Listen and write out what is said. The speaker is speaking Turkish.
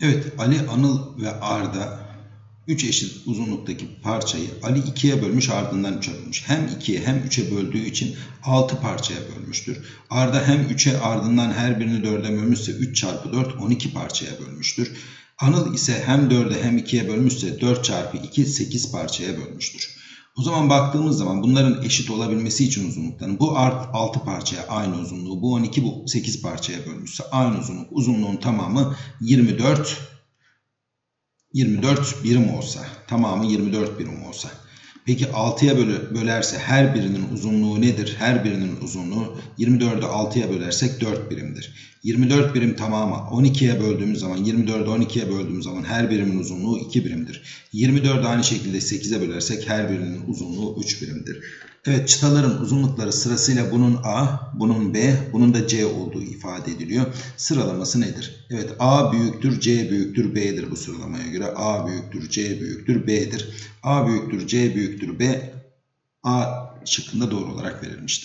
Evet, Ali, Anıl ve Arda 3 eşit uzunluktaki parçayı Ali 2'ye bölmüş ardından 3'e bölmüş. Hem 2'ye hem 3'e böldüğü için 6 parçaya bölmüştür. Arda hem 3'e ardından her birini 4'e bölmüşse 3 çarpı 4 12 parçaya bölmüştür. Anıl ise hem 4'e hem 2'ye bölmüşse 4 çarpı 2 8 parçaya bölmüştür. O zaman baktığımız zaman bunların eşit olabilmesi için uzunluklarını bu art 6 parçaya aynı uzunluğu, bu 12 bu 8 parçaya bölmüşse aynı uzunluk. Uzunluğun tamamı 24 24 birim olsa, tamamı 24 birim olsa. Peki 6'ya bölü, bölerse her birinin uzunluğu nedir? Her birinin uzunluğu 24'ü 6'ya bölersek 4 birimdir. 24 birim tamamı 12'ye böldüğümüz zaman 24'ü 12'ye böldüğümüz zaman her birimin uzunluğu 2 birimdir. 24'ü aynı şekilde 8'e bölersek her birinin uzunluğu 3 birimdir. Evet çıtaların uzunlukları sırasıyla bunun A, bunun B, bunun da C olduğu ifade ediliyor. Sıralaması nedir? Evet A büyüktür, C büyüktür, B'dir bu sıralamaya göre. A büyüktür, C büyüktür, B'dir. A büyüktür, C büyüktür, B A şıkkında doğru olarak verilmiştir.